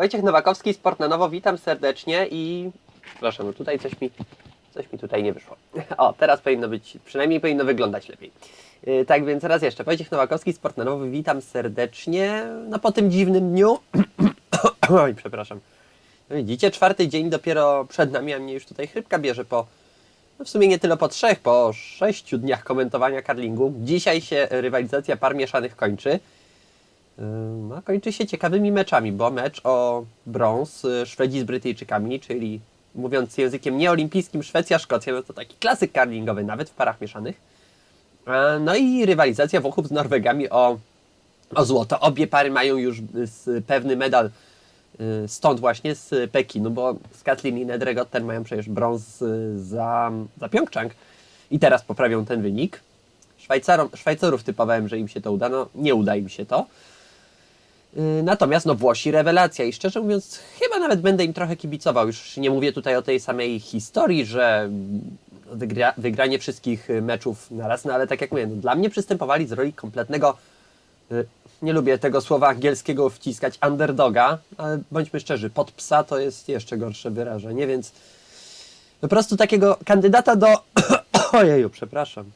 Wojciech Nowakowski, Sport na Nowo, witam serdecznie i... Proszę, no tutaj coś mi, coś mi tutaj nie wyszło. O, teraz powinno być, przynajmniej powinno wyglądać lepiej. Yy, tak więc raz jeszcze, Wojciech Nowakowski, Sport na Nowo, witam serdecznie, no po tym dziwnym dniu... Oj, przepraszam. No widzicie, czwarty dzień dopiero przed nami, a mnie już tutaj chrypka bierze po... No w sumie nie tyle po trzech, po sześciu dniach komentowania karlingu. Dzisiaj się rywalizacja par mieszanych kończy. A kończy się ciekawymi meczami, bo mecz o brąz y, Szwedzi z Brytyjczykami, czyli mówiąc językiem nieolimpijskim Szwecja-Szkocja, no to taki klasyk karlingowy, nawet w parach mieszanych. No i rywalizacja Włochów z Norwegami o, o złoto. Obie pary mają już y, pewny medal y, stąd właśnie z Pekinu, bo z Katlin i Nedregotten mają przecież brąz za, za i teraz poprawią ten wynik. Szwajcarom, Szwajcarów typowałem, że im się to uda, no nie uda im się to. Yy, Natomiast no Włosi rewelacja i szczerze mówiąc chyba nawet będę im trochę kibicował. Już nie mówię tutaj o tej samej historii, że wygra, wygranie wszystkich y, meczów na raz, no ale tak jak mówię, no, dla mnie przystępowali z roli kompletnego y, nie lubię tego słowa angielskiego wciskać underdoga, ale bądźmy szczerzy, pod psa to jest jeszcze gorsze wyrażenie, więc po prostu takiego kandydata do ojeju, przepraszam.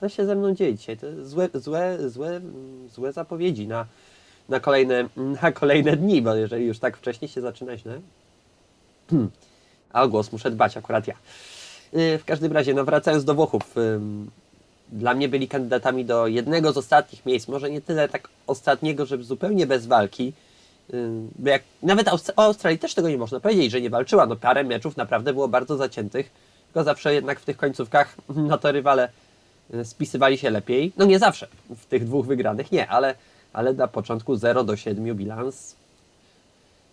Co się ze mną dzieje dzisiaj? To złe, złe, złe, złe zapowiedzi na, na, kolejne, na kolejne dni, bo jeżeli już tak wcześnie się zaczyna źle. Hmm. A o głos muszę dbać, akurat ja. Yy, W każdym razie, no wracając do Włochów, dla mnie byli kandydatami do jednego z ostatnich miejsc, może nie tyle tak ostatniego, żeby zupełnie bez walki, jak, nawet o Australii też tego nie można powiedzieć, że nie walczyła, no parę meczów naprawdę było bardzo zaciętych, tylko zawsze jednak w tych końcówkach, no to rywale y, spisywali się lepiej. No nie zawsze, w tych dwóch wygranych nie, ale, ale na początku 0 do 7 bilans.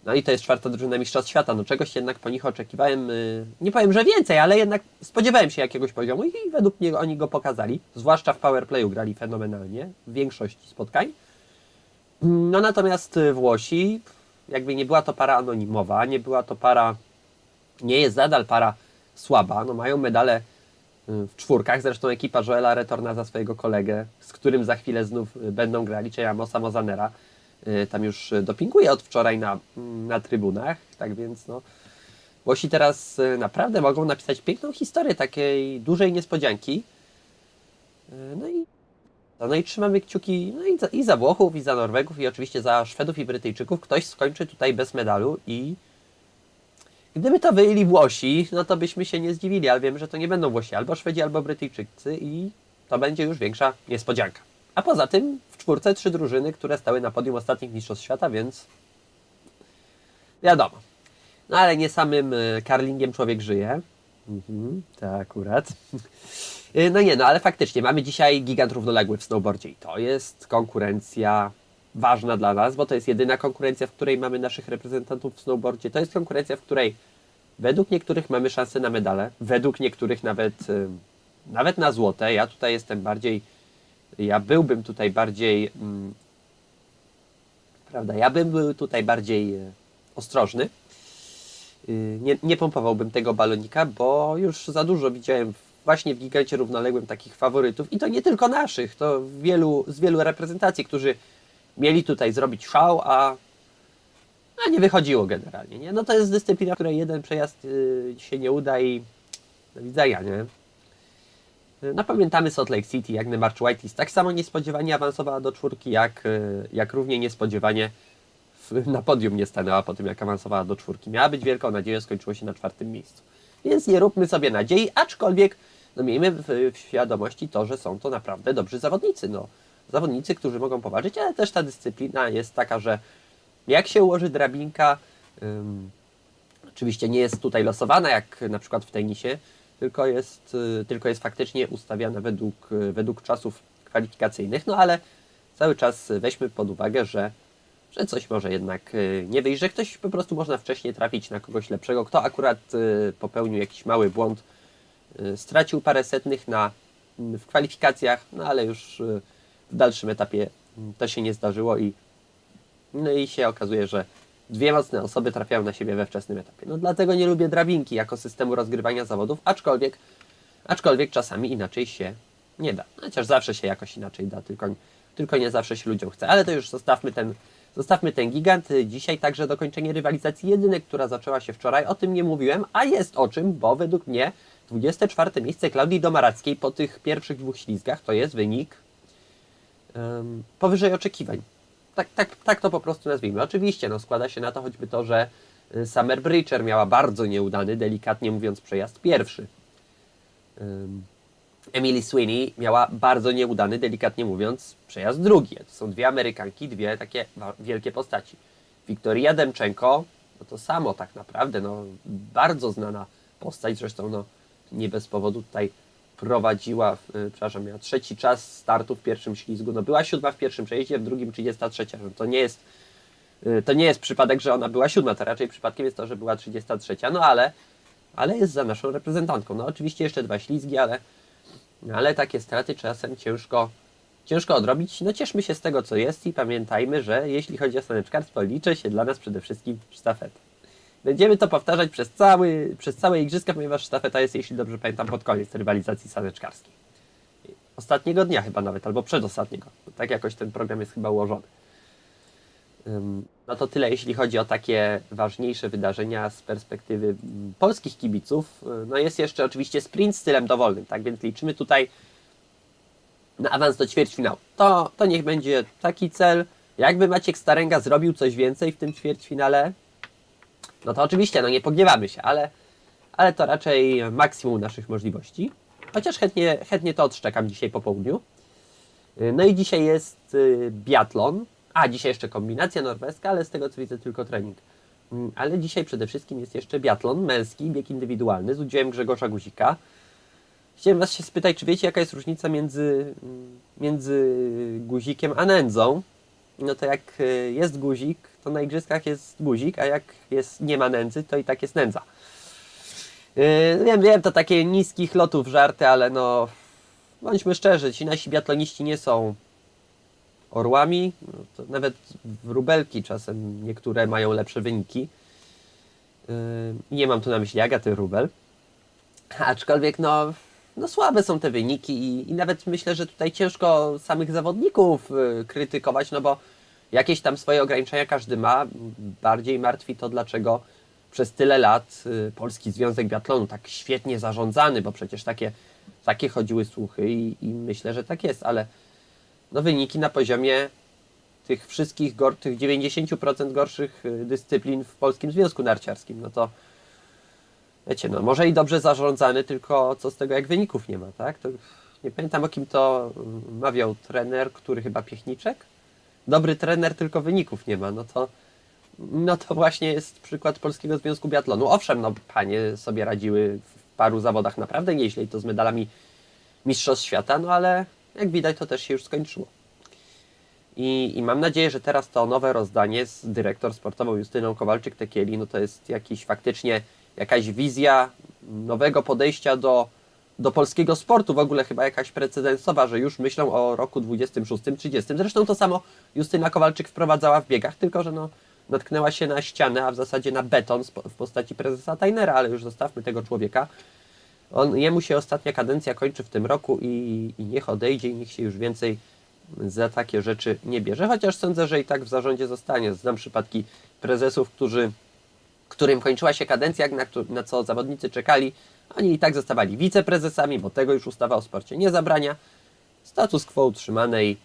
No i to jest czwarta drużyna Mistrzostw Świata. No czegoś jednak po nich oczekiwałem, y, nie powiem, że więcej, ale jednak spodziewałem się jakiegoś poziomu i według mnie oni go pokazali. Zwłaszcza w powerplayu grali fenomenalnie w większości spotkań. No natomiast y, Włosi, jakby nie była to para anonimowa, nie była to para, nie jest nadal para słaba, no mają medale w czwórkach. Zresztą ekipa Joela Retorna za swojego kolegę, z którym za chwilę znów y, będą grali, czyli Amosa Mozanera. Y, Tam już y, dopinguje od wczoraj na, mm, na trybunach, tak więc no. Włosi teraz naprawdę mogą napisać piękną historię takiej dużej niespodzianki. No i, no i trzymamy kciuki no i, za, i za Włochów, i za Norwegów, i oczywiście za Szwedów i Brytyjczyków. Ktoś skończy tutaj bez medalu i Gdyby to wyjęli Włosi, no to byśmy się nie zdziwili, ale wiemy, że to nie będą Włosi, albo Szwedzi, albo Brytyjczycy i to będzie już większa niespodzianka. A poza tym w czwórce trzy drużyny, które stały na podium ostatnich Mistrzostw Świata, więc wiadomo. No ale nie samym karlingiem człowiek żyje. Mhm, to akurat. Y, No nie, no ale faktycznie mamy dzisiaj gigant równoległy w snowboardzie i to jest konkurencja ważna dla nas, bo to jest jedyna konkurencja, w której mamy naszych reprezentantów w snowboardzie. To jest konkurencja, w której według niektórych mamy szansę na medale, według niektórych nawet, y, nawet na złote. Ja tutaj jestem bardziej, ja byłbym tutaj bardziej, mm, prawda, ja bym był tutaj bardziej y, ostrożny. Y, Nie, nie pompowałbym tego balonika, bo już za dużo widziałem właśnie w gigancie równoległym takich faworytów i to nie tylko naszych, to wielu, z wielu reprezentacji, którzy mieli tutaj zrobić szał, a, a nie wychodziło generalnie. Nie? No to jest dyscyplina, której jeden przejazd y, się nie uda i do widzenia, nie? No pamiętamy Salt Lake City, jak Nemarch Whiteys tak samo niespodziewanie awansowała do czwórki, jak, y, jak równie niespodziewanie w, na podium nie stanęła po tym, jak awansowała do czwórki. Miała być wielką nadzieją, skończyło się na czwartym miejscu. Więc nie róbmy sobie nadziei, aczkolwiek no miejmy w, w świadomości to, że są to naprawdę dobrzy zawodnicy. No, zawodnicy, którzy mogą poważyć, ale też ta dyscyplina jest taka, że jak się ułoży drabinka, ym, oczywiście nie jest tutaj losowana, jak na przykład w tenisie, tylko jest, y, tylko jest faktycznie ustawiana według, y, według czasów kwalifikacyjnych, no ale cały czas weźmy pod uwagę, że, że coś może jednak y, nie wyjść, że ktoś po prostu można wcześniej trafić na kogoś lepszego, kto akurat popełnił jakiś mały błąd, stracił parę setnych na, w kwalifikacjach, no ale już w dalszym etapie to się nie zdarzyło i no i się okazuje, że dwie mocne osoby trafiają na siebie we wczesnym etapie. No dlatego nie lubię drabinki jako systemu rozgrywania zawodów, aczkolwiek, aczkolwiek czasami inaczej się nie da. Chociaż zawsze się jakoś inaczej da, tylko, tylko nie zawsze się ludziom chce. Ale to już zostawmy ten, Zostawmy ten gigant. Dzisiaj także dokończenie rywalizacji jedynek, która zaczęła się wczoraj. O tym nie mówiłem, a jest o czym, bo według mnie 24 miejsce Klaudii Domarackiej po tych pierwszych dwóch ślizgach to jest wynik powyżej oczekiwań. Tak, tak, tak to po prostu nazwijmy. Oczywiście no, składa się na to choćby to, że y, Summer Breacher miała bardzo nieudany, delikatnie mówiąc, przejazd pierwszy. Emily Sweeney miała bardzo nieudany, delikatnie mówiąc, przejazd drugi. To są dwie Amerykanki, dwie takie wielkie postaci. Wiktoria Demczenko, no to samo tak naprawdę, no bardzo znana postać, zresztą no nie bez powodu tutaj prowadziła, y, przepraszam, miała trzeci czas startu w pierwszym ślizgu, no była siódma w pierwszym przejeździe, w drugim 33. No, to nie jest y, to nie jest przypadek, że ona była siódma, to raczej przypadkiem jest to, że była 33, no ale, ale jest za naszą reprezentantką. No oczywiście jeszcze dwa ślizgi, ale, ale takie straty czasem ciężko, ciężko odrobić. No cieszmy się z tego, co jest i pamiętajmy, że jeśli chodzi o saneczkarstwo, liczy się dla nas przede wszystkim sztafeta. Będziemy to powtarzać przez, cały, przez całe igrzyska, ponieważ sztafeta jest, jeśli dobrze pamiętam, pod koniec rywalizacji saneczkarskiej. Ostatniego dnia chyba nawet, albo przedostatniego. Tak jakoś ten program jest chyba ułożony. No to tyle, jeśli chodzi o takie ważniejsze wydarzenia z perspektywy mm, polskich kibiców. Y, No jest jeszcze oczywiście sprint stylem dowolnym, tak więc liczymy tutaj na awans do ćwierćfinału. To, to niech będzie taki cel. Jakby Maciek Starenga zrobił coś więcej w tym ćwierćfinale, no to oczywiście, no nie pogniewamy się, ale, ale to raczej maksimum naszych możliwości. Chociaż chętnie, chętnie to odszczekam dzisiaj po południu. Y, No i dzisiaj jest y, biatlon. A, dzisiaj jeszcze kombinacja norweska, ale z tego co widzę tylko trening. Mm, Ale dzisiaj przede wszystkim jest jeszcze biatlon męski, bieg indywidualny z udziałem Grzegorza Guzika. Chciałem Was się spytać, czy wiecie jaka jest różnica między, mm, między guzikiem a nędzą? No to jak y, jest guzik, to na igrzyskach jest guzik, a jak jest, nie ma nędzy, to i tak jest nędza. Yy, wiem, wiem, to takie niskich lotów żarty, ale no bądźmy szczerzy, ci nasi biatloniści nie są orłami, no, nawet wróbelki czasem niektóre mają lepsze wyniki. Yy, nie mam tu na myśli Agaty Rubel. Aczkolwiek no, no słabe są te wyniki i, i nawet myślę, że tutaj ciężko samych zawodników y, krytykować, no bo jakieś tam swoje ograniczenia każdy ma. Bardziej martwi to, dlaczego przez tyle lat y, Polski Związek Biatlonu tak świetnie zarządzany, bo przecież takie, takie chodziły słuchy i, i myślę, że tak jest, ale no wyniki na poziomie tych wszystkich, gor, tych 90% gorszych y, dyscyplin w Polskim Związku Narciarskim, no to wiecie, no może i dobrze zarządzany, tylko co z tego, jak wyników nie ma, tak? To nie pamiętam o kim to mawiał trener, który chyba Piechniczek? Dobry trener, tylko wyników nie ma, no to no to właśnie jest przykład Polskiego Związku Biatlonu. Owszem, no panie sobie radziły w paru zawodach naprawdę nieźle i to z medalami Mistrzostw Świata, no ale jak widać to też się już skończyło. I, I mam nadzieję, że teraz to nowe rozdanie z dyrektor sportową Justyną Kowalczyk-Tekieli, no to jest jakiś faktycznie jakaś wizja nowego podejścia do, do polskiego sportu, w ogóle chyba jakaś precedensowa, że już myślą o roku 26-30. Zresztą to samo Justyna Kowalczyk wprowadzała w biegach, tylko że no, natknęła się na ścianę, a w zasadzie na beton w postaci prezesa Tainera, ale już zostawmy tego człowieka. On, jemu się ostatnia kadencja kończy w tym roku i, i niech odejdzie i niech się już więcej za takie rzeczy nie bierze, chociaż sądzę, że i tak w zarządzie zostanie. Znam przypadki prezesów, którzy, którym kończyła się kadencja, na, co zawodnicy czekali, oni i tak zostawali wiceprezesami, bo tego już ustawa o sporcie nie zabrania. Status quo utrzymane i,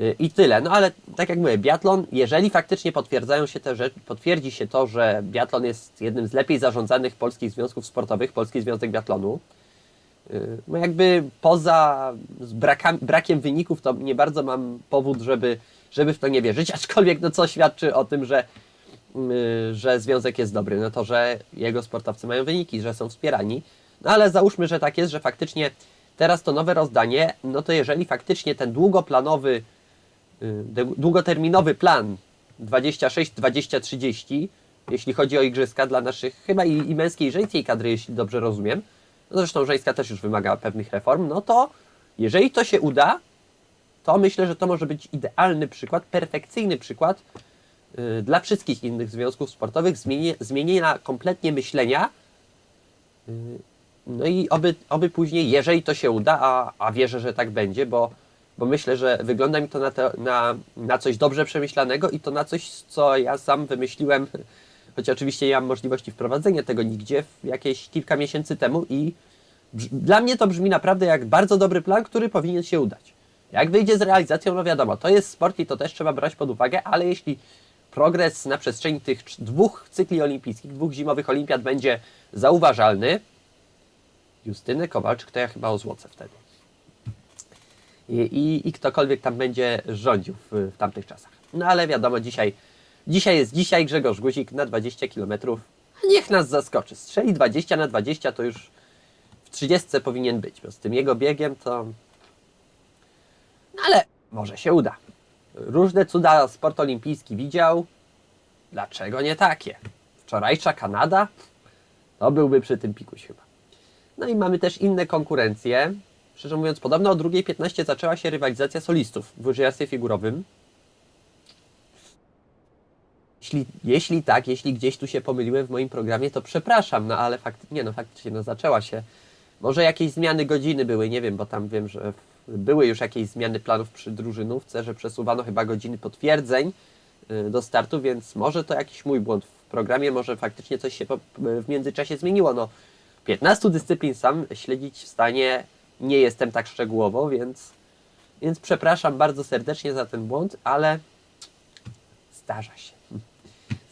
y, i tyle. No ale tak jak mówię, biatlon, jeżeli faktycznie potwierdzają się te rzeczy, potwierdzi się to, że biatlon jest jednym z lepiej zarządzanych polskich związków sportowych, Polski Związek Biatlonu, y, no jakby poza brakami, brakiem wyników, to nie bardzo mam powód, żeby, żeby w to nie wierzyć, aczkolwiek no co świadczy o tym, że, że związek jest dobry, no to, że jego sportowcy mają wyniki, że są wspierani, no ale załóżmy, że tak jest, że faktycznie teraz to nowe rozdanie, no to jeżeli faktycznie ten długoplanowy, y, długoterminowy plan 26, 20, 30, jeśli chodzi o igrzyska dla naszych chyba i, i męskiej, i żeńskiej kadry, jeśli dobrze rozumiem, no zresztą żeńska też już wymaga pewnych reform, no to jeżeli to się uda, to myślę, że to może być idealny przykład, perfekcyjny przykład y, dla wszystkich innych związków sportowych, zmienienia, zmienienia kompletnie myślenia. Y, no i oby, oby później, jeżeli to się uda, a, a wierzę, że tak będzie, bo bo myślę, że wygląda mi to na, te, na, na coś dobrze przemyślanego i to na coś, co ja sam wymyśliłem, choć oczywiście nie mam możliwości wprowadzenia tego nigdzie, jakieś kilka miesięcy temu i dla mnie to brzmi naprawdę jak bardzo dobry plan, który powinien się udać. Jak wyjdzie z realizacją, no wiadomo, to jest sport i to też trzeba brać pod uwagę, ale jeśli progres na przestrzeni tych dwóch cykli olimpijskich, dwóch zimowych olimpiad będzie zauważalny, Justyny Kowalczyk to ja chyba o złoce wtedy. I, i, i ktokolwiek tam będzie rządził w, w tamtych czasach. No ale wiadomo, dzisiaj, dzisiaj jest dzisiaj Grzegorz Guzik na 20 km. Niech nas zaskoczy. Strzeli 20 na 20 to już w 30 powinien być, bo z tym jego biegiem to... No ale może się uda. Różne cuda sport olimpijski widział. Dlaczego nie takie? Wczorajsza Kanada? To byłby przy tym pikuś chyba. No i mamy też inne konkurencje. Szczerze mówiąc, podobno o 2.15 zaczęła się rywalizacja solistów w łyżwiarstwie figurowym. Jeśli, jeśli tak, jeśli gdzieś tu się pomyliłem w moim programie, to przepraszam, no ale fakt, nie no, faktycznie no, zaczęła się. Może jakieś zmiany godziny były, nie wiem, bo tam wiem, że były już jakieś zmiany planów przy drużynówce, że przesuwano chyba godziny potwierdzeń y, do startu, więc może to jakiś mój błąd w programie, może faktycznie coś się po, w międzyczasie zmieniło. No, 15 dyscyplin sam śledzić w stanie nie jestem tak szczegółowo, więc, więc przepraszam bardzo serdecznie za ten błąd, ale zdarza się.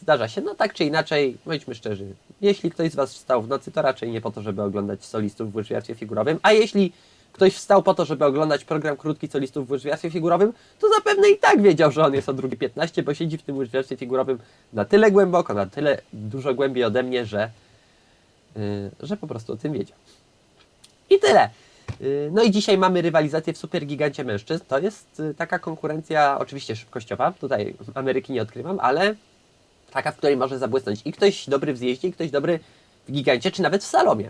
Zdarza się, no tak czy inaczej, bądźmy szczerzy, jeśli ktoś z Was wstał w nocy, to raczej nie po to, żeby oglądać solistów w łyżwiarstwie figurowym, a jeśli ktoś wstał po to, żeby oglądać program krótki solistów w łyżwiarstwie figurowym, to zapewne i tak wiedział, że on jest o 2.15, bo siedzi w tym łyżwiarstwie figurowym na tyle głęboko, na tyle dużo głębiej ode mnie, że, yy, że po prostu o tym wiedział. I tyle. Yy, No i dzisiaj mamy rywalizację w supergigancie mężczyzn. To jest yy, taka konkurencja oczywiście szybkościowa. Tutaj Ameryki nie odkrywam, ale taka, w której może zabłysnąć i ktoś dobry w zjeździe, i ktoś dobry w gigancie, czy nawet w salomie.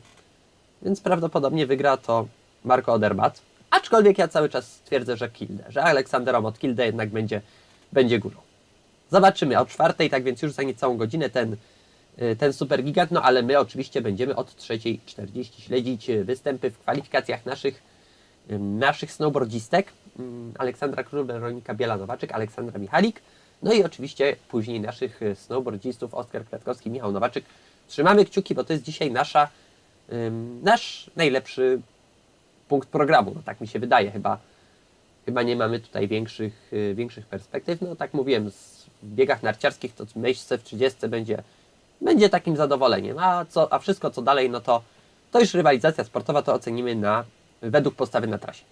Więc prawdopodobnie wygra to Marco Odermatt. Aczkolwiek ja cały czas twierdzę, że Kilde, że Aleksander Omot Kilde jednak będzie, będzie górą. Zobaczymy o czwartej, tak więc już za niecałą godzinę ten, y, ten super gigant, no ale my oczywiście będziemy od 3.40 śledzić y, występy w kwalifikacjach naszych, y, naszych snowboardzistek. Ym, Aleksandra Król, Weronika Biela-Nowaczyk, Aleksandra Michalik, no i oczywiście później naszych y, snowboardzistów Oskar Kwiatkowski, Michał Nowaczyk. Trzymamy kciuki, bo to jest dzisiaj nasza, nasz najlepszy punkt programu, no tak mi się wydaje, chyba, chyba nie mamy tutaj większych, y, większych perspektyw. No tak mówiłem, w biegach narciarskich to miejsce w 30 będzie, będzie takim zadowoleniem, a, co, a wszystko co dalej, no to, to już rywalizacja sportowa, to ocenimy na, według postawy na trasie.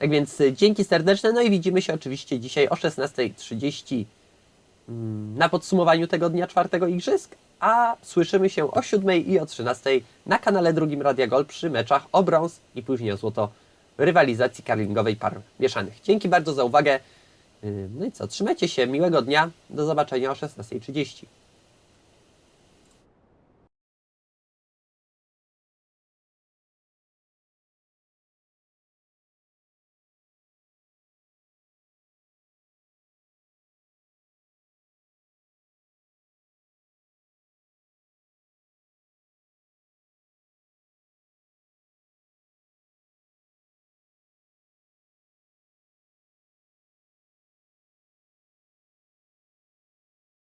Tak więc y, dzięki serdeczne, no i widzimy się oczywiście dzisiaj o 16.30 mm, na podsumowaniu tego dnia czwartego igrzysk, a słyszymy się o 7 i o 13 na kanale drugim Radia Gol przy meczach o brąz i później o złoto rywalizacji karlingowej par mieszanych. Dzięki bardzo za uwagę. Yy, No i co, trzymajcie się, miłego dnia, do zobaczenia o 16.30.